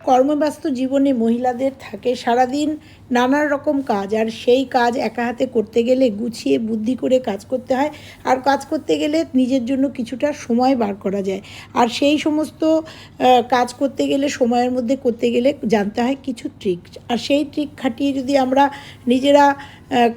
কর্মব্যস্ত জীবনে মহিলাদের থাকে সারাদিন নানান রকম কাজ, আর সেই কাজ একা হাতে করতে গেলে গুছিয়ে বুদ্ধি করে কাজ করতে হয়। আর কাজ করতে গেলে নিজের জন্য কিছুটা সময় বার করা যায়। আর সেই সমস্ত কাজ করতে গেলে সময়ের মধ্যে করতে গেলে জানতে হয় কিছু ট্রিক আর সেই ট্রিক খাটিয়ে যদি আমরা নিজেরা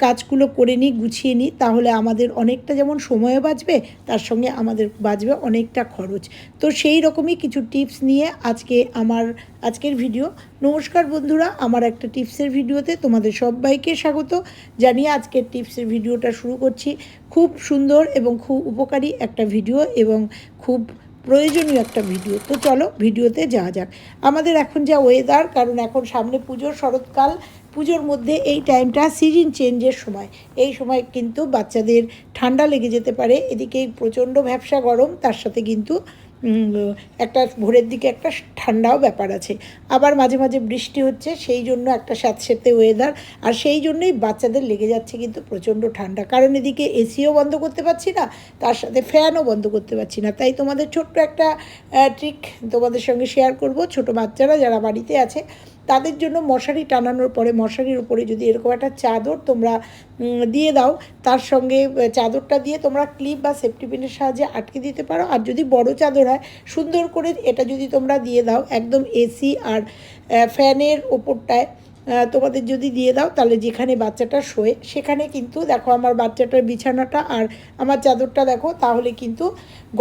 কাজগুলো করে নিই, গুছিয়ে নিই, তাহলে আমাদের অনেকটা যেমন সময়ও বাঁচবে, তার সঙ্গে আমাদের বাঁচবে অনেকটা খরচ। তো সেই রকমই কিছু টিপস নিয়ে আজকে আমার আজকের ভিডিও। নমস্কার বন্ধুরা, আমার একটা টিপসের ভিডিওতে তোমাদের সবাইকে স্বাগত। জানিয়ে আজকের টিপসের ভিডিওটা শুরু করছি। খুব সুন্দর এবং খুব উপকারী একটা ভিডিও এবং খুব প্রয়োজনীয় একটা ভিডিও। তো চলো ভিডিওতে যাওয়া যাক। আমাদের এখন যা ওয়েদার কারণ এখন সামনে পুজো, শরৎকাল, পুজোর মধ্যে এই টাইমটা সিজন চেঞ্জের সময়। এই সময় কিন্তু বাচ্চাদের ঠান্ডা লেগে যেতে পারে। এদিকে প্রচণ্ড ব্যবসা গরম, তার সাথে কিন্তু একটা ভোরের দিকে একটা ঠান্ডাও ব্যাপার আছে। আবার মাঝে মাঝে বৃষ্টি হচ্ছে, সেই জন্য একটা স্যাঁতস্যাঁতে ওয়েদার আর সেই জন্যই বাচ্চাদের লেগে যাচ্ছে কিন্তু প্রচণ্ড ঠান্ডা। কারণ এদিকে এসিও বন্ধ করতে পারছি না, তার সাথে ফ্যানও বন্ধ করতে পারছি না। তাই তোমাদের ছোট্ট একটা ট্রিক তোমাদের সঙ্গে শেয়ার করব। ছোট বাচ্চারা যারা বাড়িতে আছে তাদের জন্য মশারি টানানোর পরে, মশারির উপরে যদি এরকম একটা চাদর তোমরা দিয়ে দাও, তার সঙ্গে চাদরটা দিয়ে তোমরা ক্লিপ বা সেফটি পিনের সাহায্যে আটকে দিতে পারো। আর যদি বড় চাদর হয়, সুন্দর করে এটা যদি তোমরা দিয়ে দাও, একদম এসি আর ফ্যানের ওপরটায় তোমাদের যদি দিয়ে দাও, তাহলে যেখানে বাচ্চাটা শোয়ে, সেখানে কিন্তু দেখো আমার বাচ্চাটার বিছানাটা আর আমার চাদরটা দেখো, তাহলে কিন্তু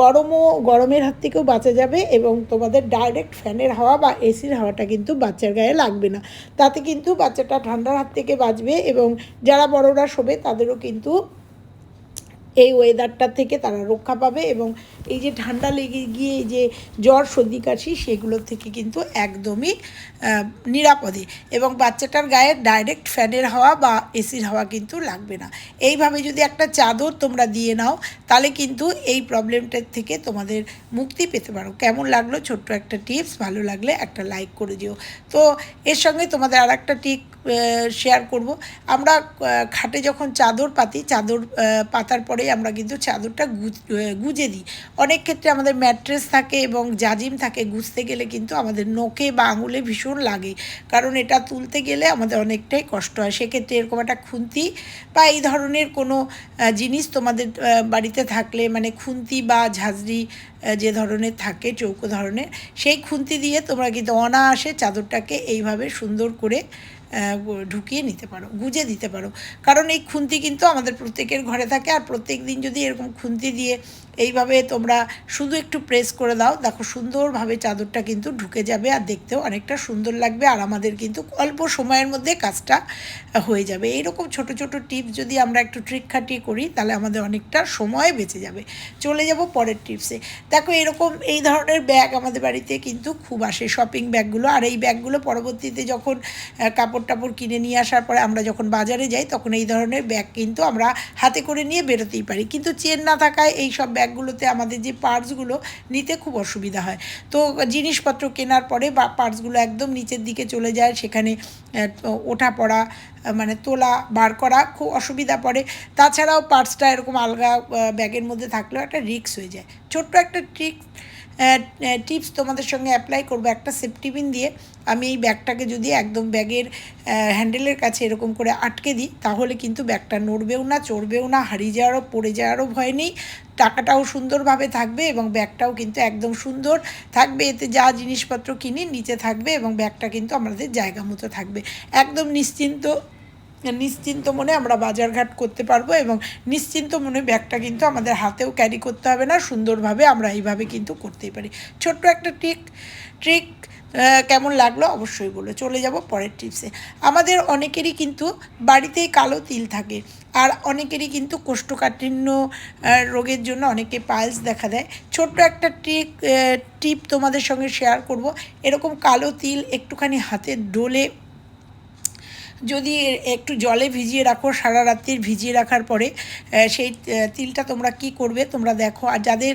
গরমও, গরমের হাত থেকেও বাঁচা যাবে এবং তোমাদের ডাইরেক্ট ফ্যানের হাওয়া বা এসির হাওয়াটা কিন্তু বাচ্চার গায়ে লাগবে না। তাতে কিন্তু বাচ্চাটা ঠান্ডার হাত থেকে বাঁচবে এবং যারা বড়রা শোবে, তাদেরও কিন্তু এই ওয়েদারটা থেকে তারা রক্ষা পাবে এবং এই যে ঠান্ডা লেগে গিয়ে যে জ্বর, সর্দি, কাশি, সেগুলো থেকে কিন্তু একদমই নিরাপদে এবং বাচ্চাটার গায়ে ডাইরেক্ট ফ্যানের হাওয়া বা এসির হাওয়া কিন্তু লাগবে না। এইভাবে যদি একটা চাদর তোমরা দিয়ে নাও, তাহলে কিন্তু এই প্রবলেমটার থেকে তোমাদের মুক্তি পেতে পারো। কেমন লাগল? ছোট্ট একটা টিপস ভালো লাগলে একটা লাইক করে দিও। তো এর সঙ্গে তোমাদের আর একটা টিপ শেয়ার করব। আমরা খাটে যখন চাদর পাতি, চাদর পাতার পাতার পরেই আমরা কিন্তু চাদরটা গুজ- দিই। অনেক ক্ষেত্রে আমাদের ম্যাট্রেস থাকে এবং জাজিম থাকে, গুজতে গেলে কিন্তু আমাদের নোকে বা আঙুলে ভীষণ লাগে। কারণ এটা তুলতে গেলে আমাদের অনেকটাই কষ্ট হয়। সেক্ষেত্রে এরকম একটা খুন্তি বা এই ধরনের কোনো জিনিস তোমাদের বাড়িতে থাকলে মানে খুন্তি বা ঝাঁঝরি যে ধরনের থাকে, চৌকো ধরনের, সেই খুন্তি দিয়ে তোমরা কিন্তু অনায়াসে চাদরটাকে এইভাবে সুন্দর করে ঢুকিয়ে নিতে পারো, গুজে দিতে পারো। কারণ এই খুন্তি কিন্তু আমাদের প্রত্যেকের ঘরে থাকে, আর প্রত্যেক দিন যদি এরকম খুন্তি দিয়ে এইভাবে তোমরা শুধু একটু প্রেস করে দাও। দেখো সুন্দরভাবে চাদরটা কিন্তু ঢুকে যাবে আর দেখতেও অনেকটা সুন্দর লাগবে আর আমাদের কিন্তু অল্প সময়ের মধ্যে কাজটা হয়ে যাবে। এইরকম ছোট ছোট টিপস যদি আমরা একটু ট্রিক খাটিয়ে করি, তাহলে আমাদের অনেকটা সময় বেঁচে যাবে। চলে যাব পরের টিপসে দেখো এরকম এই ধরনের ব্যাগ আমাদের বাড়িতে কিন্তু খুব আসে শপিং ব্যাগগুলো আর এই ব্যাগগুলো পরবর্তীতে যখন কাপড় টাপড় কিনে নিয়ে আসার পরে আমরা যখন বাজারে যাই, তখন এই ধরনের ব্যাগ কিন্তু আমরা হাতে করে নিয়ে বেরোতেই পারি। কিন্তু চেন না থাকায় এই সব ব্যাগগুলোতে আমাদের যে পার্টসগুলো নিতে খুব অসুবিধা হয়। তো জিনিসপত্র কেনার পরে বা পার্টসগুলো একদম নিচের দিকে চলে যায়, সেখানে ওঠা পড়া মানে তোলা, বার করা খুব অসুবিধা পড়ে। তাছাড়াও পার্টসটা এরকম আলগা ব্যাগের মধ্যে থাকলেও একটা রিক্স হয়ে যায়। ছোট্ট একটা ট্রিক টিপস তোমাদের সঙ্গে অ্যাপ্লাই করব। একটা সেফটি পিন দিয়ে আমি এই ব্যাগটাকে যদি একদম ব্যাগের হ্যান্ডেলের কাছে এরকম করে আটকে দিই, তাহলে কিন্তু ব্যাগটা নড়বেও না, চড়বেও না, হারিয়ে যাওয়ারও, পড়ে যাওয়ারও ভয় নেই। টাকাটাও সুন্দরভাবে থাকবে এবং ব্যাগটাও কিন্তু একদম সুন্দর থাকবে। এতে যা জিনিসপত্র কিনি, নিচে থাকবে এবং ব্যাগটা কিন্তু আমাদের জায়গা মতো থাকবে। একদম নিশ্চিন্ত নিশ্চিন্ত মনে আমরা বাজারঘাট করতে পারব এবং নিশ্চিন্ত মনে ব্যাগটা কিন্তু আমাদের হাতেও ক্যারি করতে হবে না, সুন্দরভাবে আমরা এইভাবে কিন্তু করতেই পারি। ছোট্ট একটা ট্রিক ট্রিক কেমন লাগল অবশ্যই বলো। চলে যাব পরের টিপসে আমাদের অনেকেরই কিন্তু বাড়িতেই কালো তিল থাকে আর অনেকেরই কিন্তু কোষ্ঠকাঠিন্য রোগের জন্য অনেকে পাইলস দেখা দেয়। ছোট্ট একটা ট্রিক টিপ তোমাদের সঙ্গে শেয়ার করব। এরকম কালো তিল একটুখানি হাতে ডোলে যদি একটু জলে ভিজিয়ে রাখো, সারা রাত্রির ভিজিয়ে রাখার পরে সেই তিলটা তোমরা কি করবে তোমরা দেখো। আর যাদের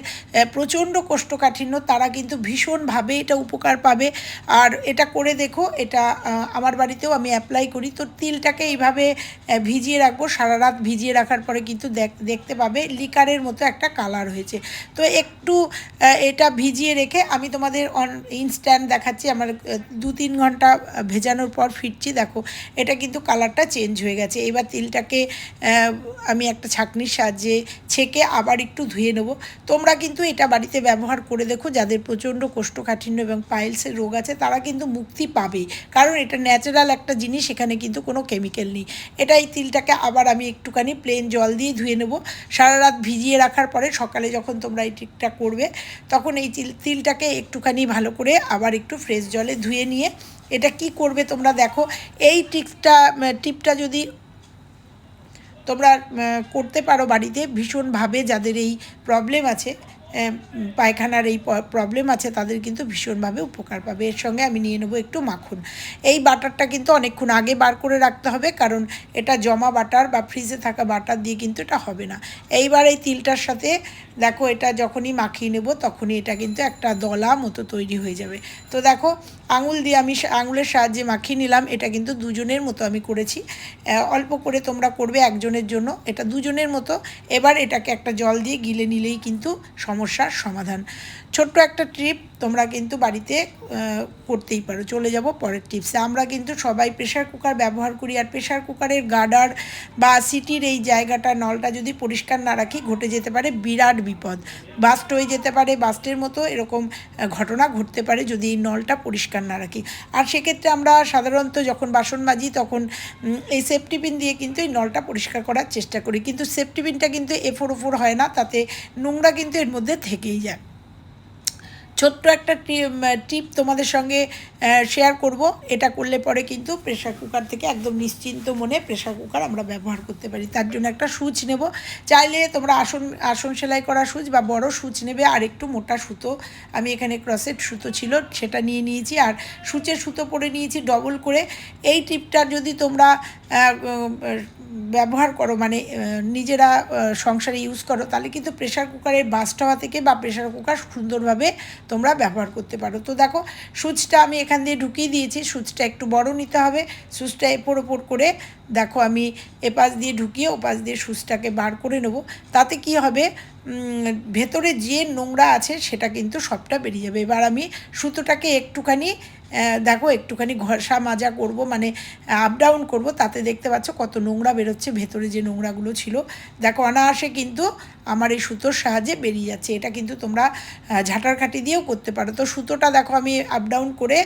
প্রচণ্ড কোষ্ঠকাঠিন্য, তারা কিন্তু ভীষণভাবে এটা উপকার পাবে। আর এটা করে দেখো, এটা আমার বাড়িতেও আমি অ্যাপ্লাই করি। তো তিলটাকে এইভাবে ভিজিয়ে রাখব, সারা রাত ভিজিয়ে রাখার পরে কিন্তু দেখ- দেখতে পাবে লিকারের মতো একটা কালার হয়েছে। তো একটু এটা ভিজিয়ে রেখে আমি তোমাদের অন ইনস্ট্যান্ট দেখাচ্ছি। আমার দু তিন ঘণ্টা ভেজানোর পর ফিরছি। দেখো, এটা কিন্তু কালারটা চেঞ্জ হয়ে গেছে। এবার তিলটাকে আমি একটা ছাঁকনির সাহায্যে ছেঁকে আবার একটু ধুয়ে নেব। তোমরা কিন্তু এটা বাড়িতে ব্যবহার করে দেখো, যাদের প্রচণ্ড কোষ্ঠকাঠিন্য এবং পাইলসের রোগ আছে, তারা কিন্তু মুক্তি পাবে। কারণ এটা ন্যাচারাল একটা জিনিস, এখানে কিন্তু কোনো কেমিক্যাল নেই। এটা এই তিলটাকে আবার আমি একটুখানি প্লেন জল দিয়ে ধুয়ে নেব। সারা রাত ভিজিয়ে রাখার পরে সকালে যখন তোমরা এই টিকটা করবে, তখন এই তিল, তিলটাকে একটুখানি ভালো করে আবার একটু ফ্রেশ জলে ধুয়ে নিয়ে এটা কি করবে তোমরা দেখো। এই টিপটা টিপটা যদি তোমরা করতে পারো বাড়িতে, ভীষণভাবে যাদের এই প্রবলেম আছে পায়খানার এই প্রবলেম আছে, তাদের কিন্তু ভীষণভাবে উপকার পাবে। এর সঙ্গে আমি নিয়ে নেব একটু মাখন। এই বাটারটা কিন্তু অনেকক্ষণ আগে বার করে রাখতে হবে, কারণ এটা জমা বাটার বা ফ্রিজে থাকা বাটার দিয়ে কিন্তু এটা হবে না। এইবার এই তিলটার সাথে দেখো, এটা যখনই মাখিয়ে নেব, তখনই এটা কিন্তু একটা দলা মতো তৈরি হয়ে যাবে। তো দেখো আঙুল দিয়ে আমি আঙুলের সাহায্যে মাখিয়ে নিলাম। এটা কিন্তু দুজনের মতো আমি করেছি। অল্প করে তোমরা করবে একজনের জন্য। এটা দুজনের মতো। এবার এটাকে একটা জল দিয়ে গিলে নিলেই কিন্তু সমস্যার সমাধান। ছোট্ট একটা ট্রিপ তোমরা কিন্তু বাড়িতে করতেই পারো। চলে যাব পরের টিপসে আমরা কিন্তু সবাই প্রেশার কুকার ব্যবহার করি। আর প্রেশার কুকারের গার্ডার বা সিটির এই জায়গাটা, নলটা যদি পরিষ্কার না রাখি, ঘটে যেতে পারে বিরাট বিপদ। বাস্ট হয়ে যেতে পারে। বাস্টের মতো এরকম ঘটনা ঘটতে পারে যদি এই নলটা পরিষ্কার না রাখি। আর সেক্ষেত্রে আমরা সাধারণত যখন বাসন মাজি, তখন এই সেফটি পিন দিয়ে কিন্তু এই নলটা পরিষ্কার করার চেষ্টা করি। কিন্তু সেফটি পিনটা কিন্তু এফোর ওফোর হয় না, তাতে নোংরা কিন্তু এর মধ্যে থেকেই যায়। ছোট্ট একটা টিপ তোমাদের সঙ্গে শেয়ার করব। এটা করলে পরে কিন্তু প্রেশার কুকার থেকে একদম নিশ্চিন্ত মনে প্রেশার কুকার আমরা ব্যবহার করতে পারি। তার জন্য একটা সুচ নেব। চাইলে তোমরা আসন আসন সেলাই করা সুচ বা বড় সুচ নেবে। আর একটু মোটা সুতো। আমি এখানে ক্রসেট সুতো ছিল, সেটা নিয়ে নিয়েছি। আর সুচের সুতো পরে নিয়েছি ডবল করে। এই টিপটা যদি তোমরা ব্যবহার করো মানে নিজেরা সংসারে ইউজ করো, তাহলে কিন্তু প্রেশার কুকারের বাস্ট হওয়া থেকে বা প্রেশার কুকার সুন্দরভাবে তোমরা ব্যবহার করতে পারো। তো দেখো, সুচটা আমি এখান দিয়ে ঢুকিয়ে দিয়েছি, সুচটা একটু বড় নিতে হবে, সুচটা এপর ওপর করে দেখো আমি এপাশ দিয়ে ঢুকিয়ে ওপাশ দিয়ে সুচটাকে বার করে নেব, তাতে কি হবে ভেতরে যে নোংরা আছে সেটা কিন্তু সবটা বেরিয়ে যাবে। এবার আমি সুতোটাকে একটুখানি দেখো, একটুখানি ঘষা মাজা করব মানে আপ ডাউন করব, তাতে দেখতে পাচ্ছ কত নোংরা বেরোচ্ছে, ভেতরে যে নোংরাগুলো ছিল। দেখো, অনায়াসে কিন্তু আমার এই সুতোর সাহায্যে বেরিয়ে যাচ্ছে। এটা কিন্তু তোমরা ঝাঁটার কাঠি দিয়েও করতে পারো। তো সুতোটা দেখো, আমি আপ ডাউন করে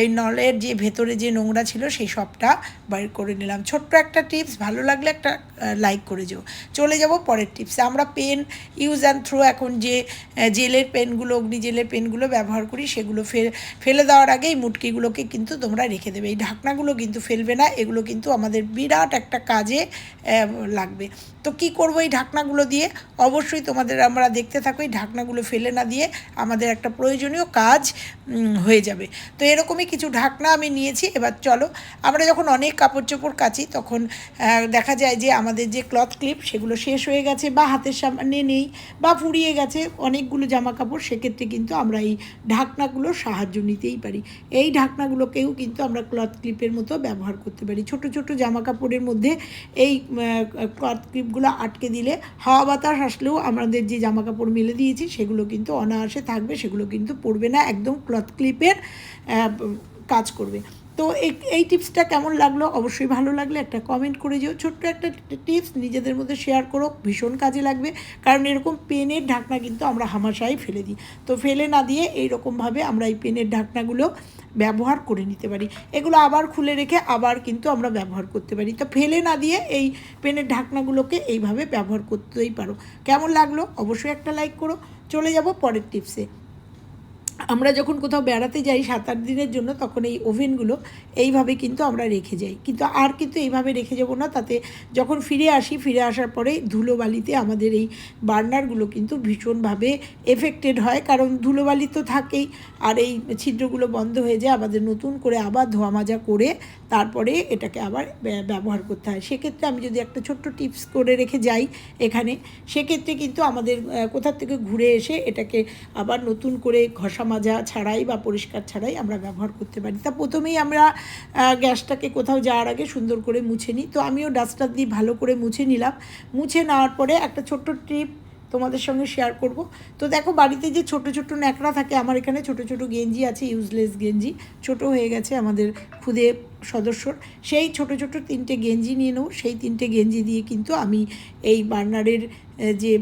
এই নলের যে ভেতরে যে নোংরা ছিল সেই সবটা বাইর করে নিলাম। ছোট্ট একটা টিপস, ভালো লাগলে একটা লাইক করে যেও। চলে যাব পরের টিপসে। আমরা পেন ইউজ অ্যান্ড থ্রো এখন যে জেলের পেনগুলো অগ্নি জেলের পেনগুলো ব্যবহার করি, সেগুলো ফেলে দেওয়ার আগে এই মুটকিগুলোকে কিন্তু তোমরা রেখে দেবে। এই ঢাকনাগুলো কিন্তু ফেলবে না, এগুলো কিন্তু আমাদের বিরাট একটা কাজে লাগবে। তো কি করব এই ঢাকনাগুলো দিয়ে? অবশ্যই তোমাদের আমরা দেখতে থাকো, এই ঢাকনাগুলো ফেলে না দিয়ে আমাদের একটা প্রয়োজনীয় কাজ হয়ে যাবে। তো এরকমই কিছু ঢাকনা আমি নিয়েছি। এবার চলো, আমরা যখন অনেক কাপড় চোপড় কাচি, তখন দেখা যায় যে আমাদের যে ক্লথ ক্লিপ, সেগুলো শেষ হয়ে গেছে বা হাতের সামনে নেই বা ফুরিয়ে গেছে অনেকগুলো জামা কাপড় সেক্ষেত্রে কিন্তু আমরা এই ঢাকনাগুলোর সাহায্য নিতেই পারি। এই ঢাকনাগুলোকেও কিন্তু আমরা ক্লথ ক্লিপের মতো ব্যবহার করতে পারি। ছোট ছোট জামা কাপড়ের মধ্যে এই ক্লথ ক্লিপগুলো আটকে দিলে হাওয়া বাতাস আসলেও আমাদের যে জামা কাপড় মেলে দিয়েছি, সেগুলো কিন্তু অনায়াসে থাকবে, সেগুলো কিন্তু পড়বে না, একদম ক্লথ ক্লিপের কাজ করবে। তো এই টিপসটা কেমন লাগল? অবশ্যই ভালো লাগলে একটা কমেন্ট করে যেও। ছোট্ট একটা টিপস নিজেদের মধ্যে শেয়ার করো। ভীষণ কাজে লাগবে। কারণ এরকম পেনের ঢাকনা কিন্তু আমরা হামাশাই ফেলে দিই। তো ফেলে না দিয়ে এইরকমভাবে আমরা এই পেনের ঢাকনাগুলো ব্যবহার করে নিতে পারি। এগুলো আবার খুলে রেখে আবার কিন্তু আমরা ব্যবহার করতে পারি। তো ফেলে না দিয়ে এই পেনের ঢাকনাগুলোকে এইভাবে ব্যবহার করতেই পারো। কেমন লাগল? অবশ্যই একটা লাইক করো। চলে যাব পরের টিপসে। আমরা যখন কোথাও বেড়াতে যাই সাত আট দিনের জন্য তখন এই ওভেনগুলো এইভাবে কিন্তু আমরা রেখে যাই। কিন্তু আর কিন্তু এইভাবে রেখে যাব না তাতে যখন ফিরে আসি ফিরে আসার পরে ধুলোবালিতে আমাদের এই বার্নারগুলো কিন্তু ভীষণভাবে এফেক্টেড হয়। কারণ ধুলোবালি তো থাকেই আর এই ছিদ্রগুলো বন্ধ হয়ে যায় আমাদের নতুন করে আবার ধোয়া মাজা করে তারপরে এটাকে আবার ব্য- ব্যবহার করতে হয়। সেক্ষেত্রে আমি যদি একটা ছোট্ট টিপস করে রেখে যাই এখানে সেক্ষেত্রে কিন্তু আমাদের আহ, কোথা থেকে ঘুরে এসে এটাকে আবার নতুন করে ঘষা মাজা ছাড়াই বা পরিষ্কার ছাড়াই আমরা ব্যবহার করতে পারি। তা প্রথমেই আমরা গ্যাসটাকে কোথাও যাওয়ার আগে সুন্দর করে মুছে নিই। তো আমিও ডাস্টার দিয়ে ভালো করে মুছে নিলাম। মুছে নেওয়ার পরে একটা ছোট্ট ট্রিপ তোমাদের সঙ্গে শেয়ার করব। তো দেখো বাড়িতে যে ছোট ছোট ন্যাকড়া থাকে, আমার এখানে ছোট ছোট গেঞ্জি আছে, ইউজলেস গেঞ্জি। ছোট হয়ে গেছে আমাদের খুদে সদস্যর। সেই ছোট ছোট তিনটে গেঞ্জি নিয়ে নেব। সেই তিনটে গেঞ্জি দিয়ে কিন্তু আমি এই বার্নারের যে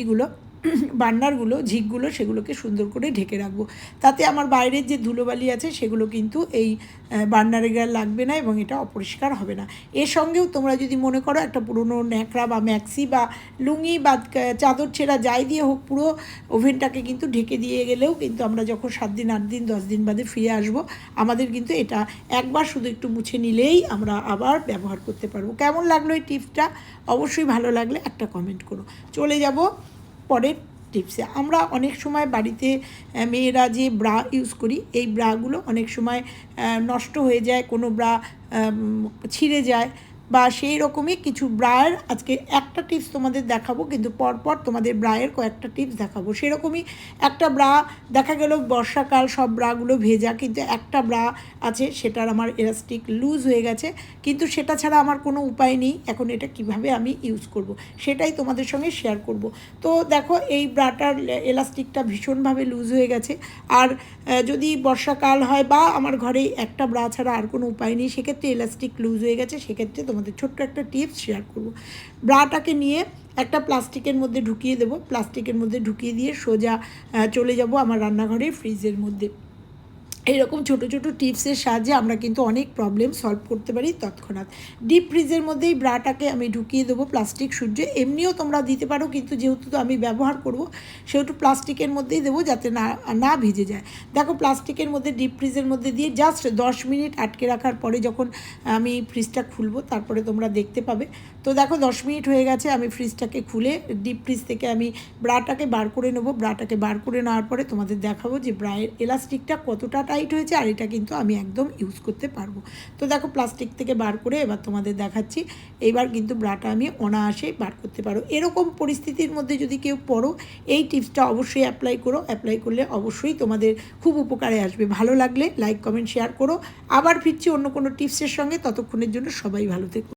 ইগুলো বার্নারগুলো ঝিকগুলো সেগুলোকে সুন্দর করে ঢেকে রাখব। তাতে আমার বাইরের যে ধুলোবালি আছে সেগুলো কিন্তু এই বার্নারে গায়ে লাগবে না এবং এটা অপরিষ্কার হবে না। এর সঙ্গেও তোমরা যদি মনে করো একটা পুরনো ন্যাকড়া বা ম্যাক্সি বা লুঙ্গি বা চাদর ছেঁড়া যাই দিয়ে হোক, পুরো ওভেনটাকে কিন্তু ঢেকে দিয়ে গেলেও কিন্তু আমরা যখন সাত দিন, আট দিন, দশ দিন বাদে ফিরে আসব, আমাদের কিন্তু এটা একবার শুধু একটু মুছে নিলেই আমরা আবার ব্যবহার করতে পারব। কেমন লাগল এই টিপসটা? অবশ্যই ভালো লাগলে একটা কমেন্ট করো। চলে যাব পরের টিপসে। আমরা অনেক সময় বাড়িতে মেয়েরা যে ব্রা ইউজ করি, এই ব্রাগুলো অনেক সময় নষ্ট হয়ে যায়, কোনো ব্রা ছিঁড়ে যায়। বা সেই রকমই কিছু ব্রায়ের, আজকে একটা টিপস তোমাদের দেখাবো, কিন্তু পরপর তোমাদের ব্রায়ের কয়েকটা টিপস দেখাবো। সেরকমই একটা ব্রা, দেখা গেল বর্ষাকাল, সব ব্রাগুলো ভেজা, কিন্তু একটা ব্রা আছে, সেটার আমার এলাস্টিক লুজ হয়ে গেছে, কিন্তু সেটা ছাড়া আমার কোনো উপায় নেই, এখন এটা কীভাবে আমি ইউজ করব, সেটাই তোমাদের সঙ্গে শেয়ার করব। তো দেখো, এই ব্রাটার এলাস্টিকটা ভীষণভাবে লুজ হয়ে গেছে, আর যদি বর্ষাকাল হয় বা আমার ঘরে একটা ব্রা ছাড়া আর কোনো উপায় নেই, সেক্ষেত্রে এলাস্টিক লুজ হয়ে গেছে, সেক্ষেত্রে তোমাদের ছোট্ট একটা টিপস শেয়ার করব। ব্রাটাকে নিয়ে একটা প্লাস্টিকের মধ্যে ঢুকিয়ে দেবো। প্লাস্টিকের মধ্যে ঢুকিয়ে দিয়ে সোজা চলে যাব আমার রান্নাঘরে ফ্রিজের মধ্যে। এইরকম ছোট ছোট টিপসের সাহায্যে আমরা কিন্তু অনেক প্রবলেম সলভ করতে পারি তৎক্ষণাৎ। ডিপ ফ্রিজের মধ্যেই ব্রাটাকে আমি ঢুকিয়ে দেবো প্লাস্টিক সূর্য। এমনিও তোমরা দিতে পারো, কিন্তু যেহেতু তো আমি ব্যবহার করব, সেহেতু প্লাস্টিকের মধ্যেই দেবো যাতে না না ভিজে যায়। দেখো প্লাস্টিকের মধ্যে ডিপ ফ্রিজের মধ্যে দিয়ে জাস্ট দশ মিনিট আটকে রাখার পরে যখন আমি ফ্রিজটা খুলবো, তারপরে তোমরা দেখতে পাবে। তো দেখো দশ মিনিট হয়ে গেছে, আমি ফ্রিজটাকে খুলে ডিপ ফ্রিজ থেকে আমি ব্রাটাকে বার করে নেব। ব্রাটাকে বার করে নেওয়ার পরে তোমাদের দেখাবো যে ব্রায়ের এলাস্টিকটা কতটা টাইট হয়েছে আর এটা কিন্তু আমি একদম ইউজ করতে পারব। তো দেখো প্লাস্টিক থেকে বার করে এবার তোমাদের দেখাচ্ছি। এইবার কিন্তু ব্রাটা আমি অনায়াসে বার করতে পারো। এরকম পরিস্থিতির মধ্যে যদি কেউ পড়ো, এই টিপসটা অবশ্যই অ্যাপ্লাই করো। অ্যাপ্লাই করলে অবশ্যই তোমাদের খুব উপকারে আসবে। ভালো লাগলে লাইক কমেন্ট শেয়ার করো। আবার ফিরছি অন্য কোনো টিপসের সঙ্গে। ততক্ষণের জন্য সবাই ভালো থেকো।